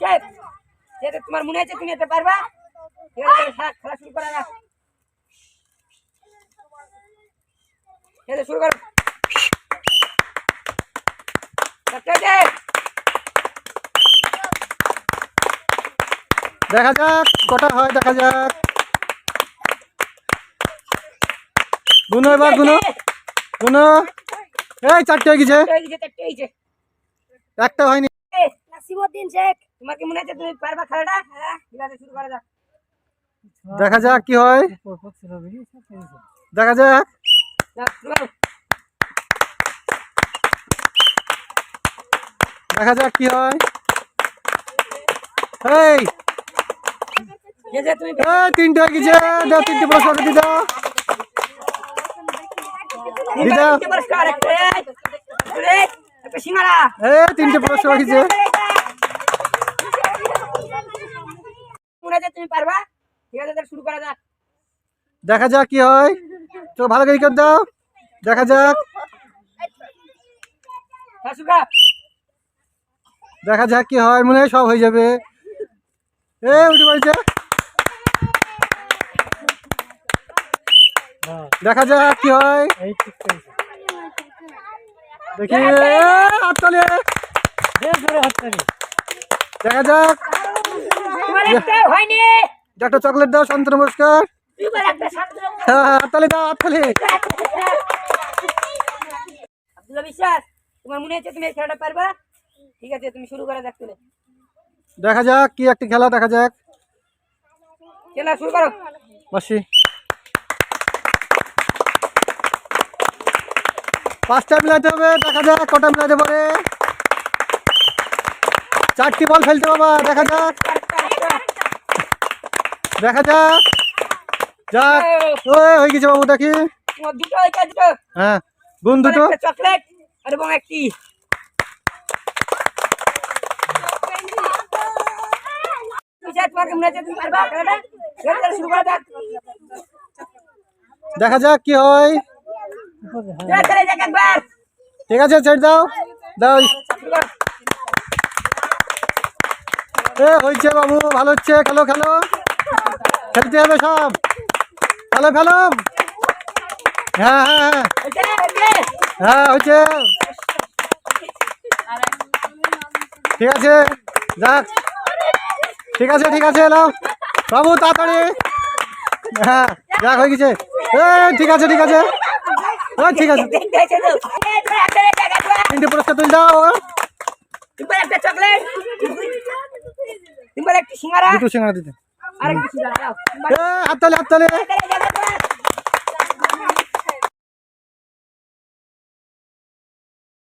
সাহেব যেটা তোমার মনে আছে তুমি এটা পারবা? খেলা খেলা শুরু করা যাক। ঠিক শুরু করো। দেখা যাক কটা হয় দেখা যাক। গুনো এবার গুনো। গুনো। এই চারটে গেছে। একটা হয়নি। নাসিমউদ্দিন শেখ তোমার কি মনে আছে তুমি পারবা খেলাটা? হ্যাঁ ঠিক আছে শুরু করা যাক। দেখা যাক কি হয়। দেখা যাক। দেখা যাক কি হয়। এই তিনটে গেছে। দাও তিনটে পুরস্কার দিয়ে দাও। তিনটে পুরস্কার গেছে মনে আছে তুমি পারবা? ঠিক আছে শুরু করা যাক। দেখা যাক কি হয়। তো ভালো করে করে দাও। দেখা যাক। দেখা যাক কি হয় মনে হয় সব হয়ে যাবে। এ উঠে পড়েছে। দেখা যাক কি হয়। দেখি। হাততালি। দেখা যাক। একটা চকলেট দাও শান্ত নমস্কার। হ্যাঁ হ্যাঁ, হাততালি দাও আব্দুল্লাহ বিশ্বাস তোমার মনে আছে তুমি খেলাটা পারবা? ঠিক আছে তুমি শুরু করা যাক দেখা যাক কি একটা খেলা দেখা যাক। খেলা শুরু করো। বসি পাঁচটা মিলাতে হবে দেখা যাক কটা মিলাতে পারে চারটি বল ফেলতে বাবা দেখা যাক। দেখা যাক। যাক। ওই হয়ে গেছে বাবু দেখি। দুটো হয়েছে দুটো। হ্যাঁ গুণ দুটো। চকলেট আর এবং একটি। দেখা যাক কি হয়। ঠিক আছে ছেড়ে দাও। দাও। এ হয়েছে বাবু ভালো হচ্ছে। খেলো খেলো। খেলতে হবে সব। খেলো খেলো। হ্যাঁ হ্যাঁ হ্যাঁ। হয়েছে। হ্যাঁ ঠিক আছে যাক। ঠিক আছে ঠিক আছে এলাও বাবু তাড়াতাড়ি। হ্যাঁ যাক হয়ে গেছে। ঠিক আছে ঠিক আছে। ও ঠিক আছে। তিনটে পুরস্কার তুলে দাও। একটা চকলেট একটি সিঙ্গারা। দুটো সিঙ্গারা দিতে। হাততালি। হাততালি